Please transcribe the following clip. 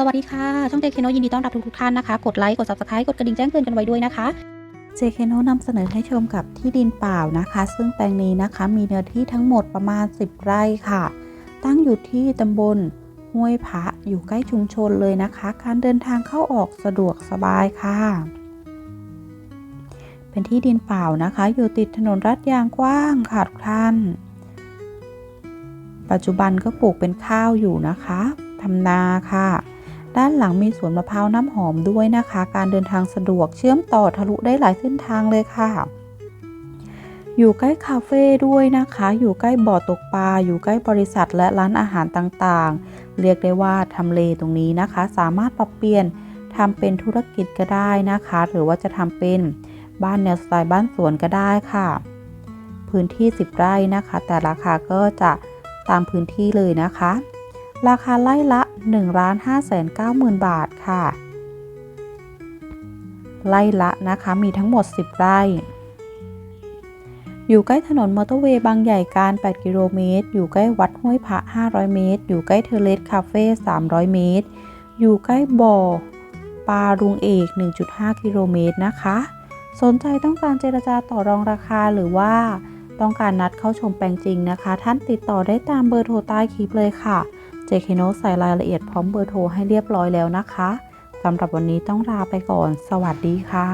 สวัสดีค่ะ ช่องเจคโนยินดีต้อนรับทุกๆท่านนะคะ กดไลค์ กด subscribe กดกระดิ่งแจ้งเตือนกันไว้ด้วยนะคะเจเคโนนำเสนอให้ชมกับที่ดินเปล่านะคะ ซึ่งแปลงนี้นะคะมีเนื้อที่ทั้งหมดประมาณ 10 ไร่ค่ะ ตั้งอยู่ที่ตำบลห้วยพระอยู่ใกล้ชุมชนเลยนะคะ การเดินทางเข้าออกสะดวกสบายค่ะ เป็นที่ดินเปล่านะคะ อยู่ติดถนนรัดยางกว้างค่ะทุกท่านปัจจุบันก็ปลูกเป็นข้าวอยู่นะคะทำนาค่ะ ด้านหลังมีสวนมะพร้าวน้ำหอมด้วยนะคะ การเดินทางสะดวกเชื่อมต่อทะลุได้หลายเส้นทางเลยค่ะ อยู่ใกล้คาเฟ่ด้วยนะคะ อยู่ใกล้บ่อตกปลา อยู่ใกล้บริษัทและร้านอาหารต่างๆ เรียกได้ว่าทำเลตรงนี้นะคะ สามารถปรับเปลี่ยนทำเป็นธุรกิจก็ได้นะคะ หรือว่าจะทำเป็นบ้านแนวสไตล์บ้านสวนก็ได้ค่ะ พื้นที่ 10 ไร่นะคะ แต่ราคาก็จะตามพื้นที่เลยนะคะ ราคาไร่ละ 1 5 9 0 0 0 0 บาทค่ะไร่ละนะคะมีทั้งหมด 10 ไร่ อยู่ใกล้ถนนมอเตอร์เวย์บางใหญ่การ 8 กิโลเมตร อยู่ใกล้วัดห้วยพระ 500 เมตร อยู่ใกล้เทเลสคาเฟ่ 300 เมตร อยู่ใกล้บ่อปลารุงเอก 1.5 กิโลเมตรนะคะ สนใจต้องการเจรจาต่อรองราคาหรือว่าต้องการนัดเข้าชมแปลงจริงนะคะ ท่านติดต่อได้ตามเบอร์โทรใต้คลิปเลยค่ะ เจคโนใส่รายละเอียดพร้อมเบอร์โทรให้เรียบร้อยแล้วนะคะสำหรับวันนี้ต้องลาไปก่อน สวัสดีค่ะ